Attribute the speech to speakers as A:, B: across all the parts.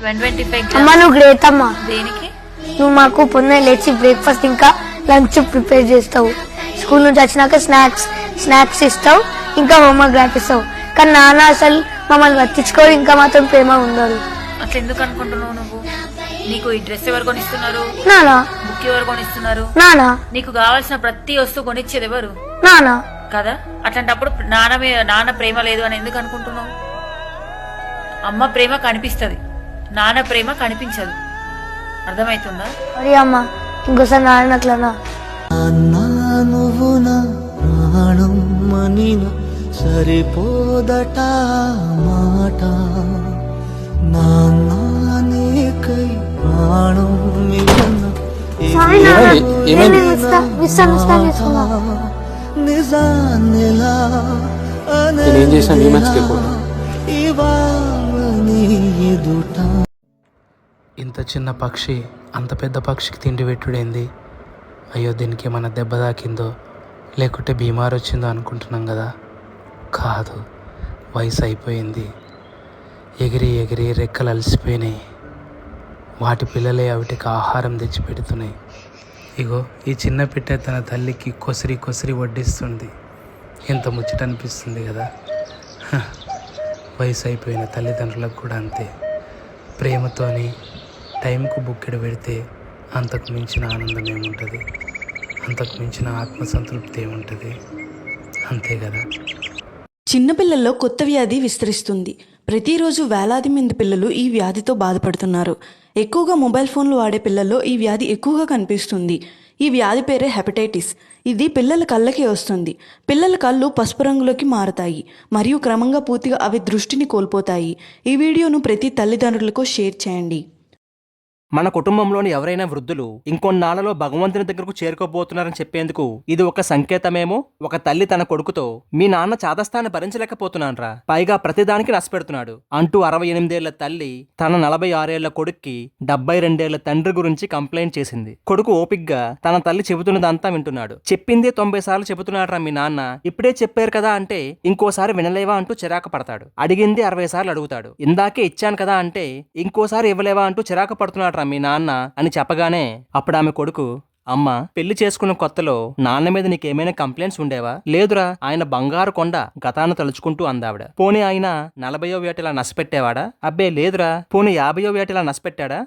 A: అమ్మ నువ్వు గ్రేట్ అమ్మా.
B: దేనికి?
A: నువ్వు మాకు పొద్దున్న లేచి బ్రేక్ఫాస్ట్ ఇంకా లంచ్ ప్రిపేర్ చేస్తావు. స్కూల్ నుంచి వచ్చినాక స్నాక్స్ స్నాక్స్ ఇస్తావు ఇంకా హోంవర్క్ రాపిస్తావు కానీ నాన్న అసలు మమ్మల్ని పట్టించుకోరు ఇంకా మాత్రం ప్రేమ ఉండదు.
B: అట్లా ఎందుకు అనుకుంటున్నావు నువ్వు? నీకు ఈ డ్రెస్ ఎవరు కొనిస్తున్నారు?
A: నానా.
B: బుక్ ఎవరు కొనిస్తున్నారు?
A: నానా.
B: నీకు కావాల్సిన ప్రతి వస్తువు కొనిచ్చేది ఎవరు?
A: నానా.
B: కదా? అట్లాంటప్పుడు నాన్న మీద నాన్న ప్రేమ లేదు అని ఎందుకు అనుకుంటున్నావు? అమ్మ ప్రేమ కనిపిస్తది. నాన్న ప్రేమ కనిపించదు అర్థమవుతుందా
A: మరి అమ్మ ఇంకోసారి నాన్న అట్లనా
C: అన్నా నువ్వు నా ప్రాణం మనిన సరిపోదట మాట నాన్నా నీకై ప్రాణం మిగన
A: సారీ నాన్న
D: ఏమైంది? ఏమైంది?
A: నేను మిస్తా- మిస్అండర్స్టాండ్ చేసుకున్నా
C: నిజానిలా
D: నేనేం చేసినా నీ మంచికే కూడా.
C: ఇవాళ ఎదుట.
E: ఇంత చిన్న పక్షి అంత పెద్ద పక్షికి తిండి పెట్టుడేంది? అయ్యో దీనికి ఏమైనా దెబ్బ తాకిందో లేకుంటే బీమార్ వచ్చిందో అనుకుంటున్నాం కదా. కాదు వయసు అయిపోయింది. ఎగిరి ఎగిరి రెక్కలు అలసిపోయినాయి. వాటి పిల్లలే వాటికి ఆహారం తెచ్చి పెడుతున్నాయి. ఇగో ఈ చిన్న పిట్ట తన తల్లికి కొసిరి కొసిరి వడ్డిస్తుంది. ఎంత ముచ్చట అనిపిస్తుంది కదా వయసు అయిపోయిన తల్లిదండ్రులకు కూడా అంతే. ప్రేమతోని టైంకు బుక్కెడు పెడితే అంతకు మించిన ఆనందం ఏముంటుంది అంతకు మించిన ఆత్మసంతృప్తి ఏముంటుంది అంతే కదా?
F: చిన్నపిల్లల్లో కొత్త వ్యాధి విస్తరిస్తుంది. ప్రతిరోజు వేలాది మంది పిల్లలు ఈ వ్యాధితో బాధపడుతున్నారు. ఎక్కువగా మొబైల్ ఫోన్లు వాడే పిల్లల్లో ఈ వ్యాధి ఎక్కువగా కనిపిస్తుంది. ఈ వ్యాధి పేరే హెపటైటిస్. ఇది పిల్లల కళ్ళకి వస్తుంది. పిల్లల కళ్ళు పసుపు రంగులోకి మారతాయి మరియు క్రమంగా పూర్తిగా అవి దృష్టిని కోల్పోతాయి. ఈ వీడియోను ప్రతి తల్లిదండ్రులకు షేర్ చేయండి.
G: మన కుటుంబంలోని ఎవరైనా వృద్ధులు ఇంకొన్నాళ్ళలో భగవంతుని దగ్గరకు చేరుకోబోతున్నారని చెప్పేందుకు ఇది ఒక సంకేతమేమో? ఒక తల్లి తన కొడుకుతో మీ నాన్న చాదస్థాన్ని భరించలేకపోతున్నానరా. పైగా ప్రతిదానికి నష్టపెడుతున్నాడు. అంటూ అరవై ఎనిమిదేళ్ళ తల్లి తన నలభై ఆరేళ్ళ కొడుక్కి డెబ్బై రెండేళ్ళ తండ్రి గురించి కంప్లైంట్ చేసింది. కొడుకు ఓపిగ్గా తన తల్లి చెబుతున్నదంతా వింటున్నాడు. చెప్పిందే తొంభై సార్లు చెబుతున్నాడురా మీ నాన్న. ఇప్పుడే చెప్పారు కదా అంటే ఇంకోసారి వినలేవా? అంటూ చిరాకు పడతాడు. అడిగింది అరవై సార్లు అడుగుతాడు. ఇందాకే ఇచ్చాను కదా అంటే ఇంకోసారి ఇవ్వలేవా? అంటూ చిరాకు పడుతున్నాడు మీ నాన్న అని చెప్పగానే అప్పుడు ఆమె కొడుకు అమ్మ పెళ్ళి చేసుకున్న కొత్తలో నాన్న మీద నీకేమైనా కంప్లైంట్స్ ఉండేవా? లేదురా ఆయన బంగారు కొండ గతాన్ని తలుచుకుంటూ అందావిడ. పోనీ ఆయన నలభయో వేటలా నసపెట్టేవాడా? అబ్బే లేదురా. పోనీ యాభయో వేటలా నసపెట్టాడా?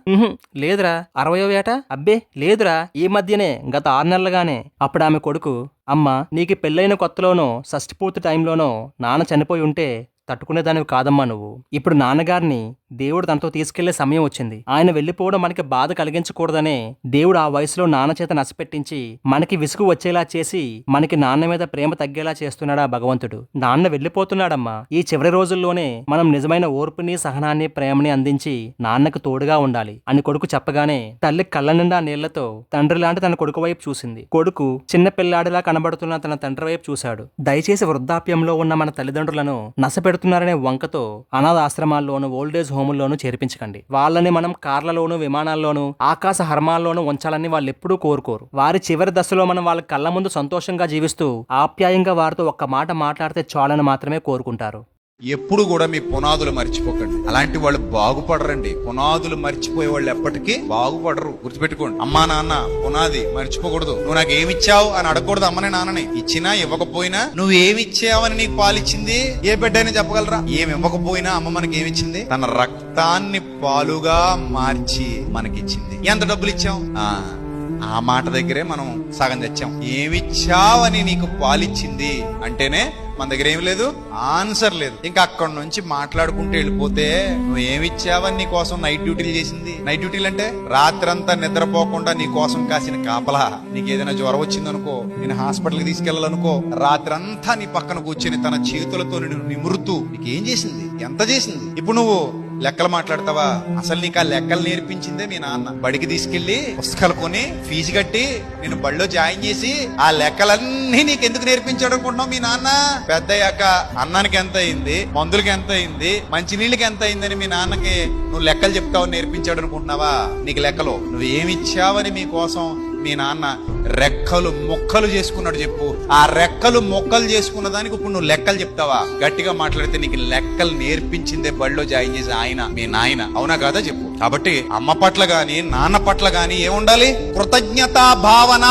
G: లేదురా. అరవయో వేట? అబ్బే లేదురా. ఈ మధ్యనే గత ఆరు నెలలుగానే అప్పుడు ఆమె కొడుకు అమ్మ నీకు పెళ్ళైన కొత్తలోనో షష్టిపూర్తి టైంలోనో నాన్న చనిపోయి ఉంటే తట్టుకునేదానివి కాదమ్మా నువ్వు. ఇప్పుడు నాన్నగారిని దేవుడు తనతో తీసుకెళ్ళే సమయం వచ్చింది. ఆయన వెళ్ళిపోవడం మనకి బాధ కలిగించకూడదనే దేవుడు ఆ వయసులో నాన్న చేత నశపెట్టించి మనకి విసుగు వచ్చేలా చేసి మనకి నాన్న మీద ప్రేమ తగ్గేలా చేస్తున్నాడా భగవంతుడు. నాన్న వెళ్ళిపోతున్నాడమ్మా ఈ చివరి రోజుల్లోనే మనం నిజమైన ఓర్పుని సహనాన్ని ప్రేమని అందించి నాన్నకు తోడుగా ఉండాలి అని కొడుకు చెప్పగానే తల్లి కళ్ళ నిండా నీళ్ళతో తండ్రి లాంటి తన కొడుకు వైపు చూసింది. కొడుకు చిన్న పిల్లాడిలా కనబడుతున్న తన తండ్రి వైపు చూశాడు. దయచేసి వృద్ధాప్యంలో ఉన్న మన తల్లిదండ్రులను నశపెడుతున్నారనే వంకతో అనాథ ఆశ్రమాల్లోనూ ఓల్డేజ్ హోముల్లోనూ చేర్పించకండి. వాళ్ళని మనం కార్లలోనూ విమానాల్లోనూ ఆకాశ హర్మాల్లోనూ ఉంచాలని వాళ్ళు ఎప్పుడూ కోరుకోరు. వారి చివరి దశలో మనం వాళ్ళ కళ్ళ ముందు సంతోషంగా జీవిస్తూ ఆప్యాయంగా వారితో ఒక్క మాట మాట్లాడితే చాలని మాత్రమే కోరుకుంటారు.
H: ఎప్పుడు కూడా మీ పునాదులు మర్చిపోకండి. అలాంటి వాళ్ళు బాగుపడరండి. పునాదులు మర్చిపోయే వాళ్ళు ఎప్పటికీ బాగుపడరు. గుర్తుపెట్టుకోండి. అమ్మా నాన్న పునాది మర్చిపోకూడదు. నువ్వు నాకు ఏమి ఇచ్చావు అని అడగకూడదు అమ్మని నాన్నని. ఇచ్చినా ఇవ్వకపోయినా నువ్వు ఏమిచ్చావని నీకు పాలిచ్చింది? ఏ బిడ్డని చెప్పగలరా? ఏమి ఇవ్వకపోయినా అమ్మ మనకి ఏమి ఇచ్చింది? తన రక్తాన్ని పాలుగా మార్చి మనకిచ్చింది. ఎంత డబ్బులు ఇచ్చావు? ఆ ఆ మాట దగ్గరే మనం సగం తెచ్చాం. ఏమిచ్చావని నీకు పాలిచ్చింది అంటేనే మన దగ్గర ఏమి లేదు? ఆన్సర్ లేదు. ఇంకా అక్కడ నుంచి మాట్లాడుకుంటూ వెళ్ళిపోతే నువ్వు ఏమిచ్చావని నీ కోసం నైట్ డ్యూటీలు చేసింది? నైట్ డ్యూటీలు అంటే రాత్రంతా నిద్రపోకుండా నీ కోసం కాసిన కాపలా. నీకు ఏదైనా జ్వరం వచ్చిందనుకో నేను హాస్పిటల్కి తీసుకెళ్ళాలనుకో రాత్రంతా నీ పక్కన కూర్చొని తన చేతులతో నిన్ను నిమురుతూ నీకేం ఏం చేసింది? ఎంత చేసింది? ఇప్పుడు నువ్వు లెక్కలు మాట్లాడతావా? అసలు నీకు ఆ లెక్కలు నేర్పించిందే మీ నాన్న. బడికి తీసుకెళ్ళి పుస్తకాలు కొని ఫీజు కట్టి నేను బడిలో జాయిన్ చేసి ఆ లెక్కలన్నీ నీకు ఎందుకు నేర్పించాడు అనుకుంటున్నావు మీ నాన్న? పెద్ద అయ్యాక అన్నానికి ఎంత అయింది? మందులకి ఎంత అయింది? మంచి నీళ్ళకి ఎంత అయిందని మీ నాన్నకి నువ్వు లెక్కలు చెప్తావు నేర్పించాడు అనుకుంటున్నావా? నీకు లెక్కలు నువ్వు ఏమి ఇచ్చావని మీ కోసం మీ నాన్న రెక్కలు మొక్కలు చేసుకున్నాడు చెప్పు. ఆ రెక్కలు మొక్కలు చేసుకున్న దానికి ఇప్పుడు నువ్వు లెక్కలు చెప్తావా? గట్టిగా మాట్లాడితే నీకు లెక్కలు నేర్పించిందే బడిలో జాయిన్ చేసి ఆయన మీ నాయన. అవునా కాదా చెప్పు. కాబట్టి అమ్మ పట్ల గాని నాన్న పట్ల గాని ఏముండాలి? కృతజ్ఞతా భావన.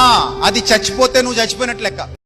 H: అది చచ్చిపోతే నువ్వు చచ్చిపోయినట్లు లెక్క.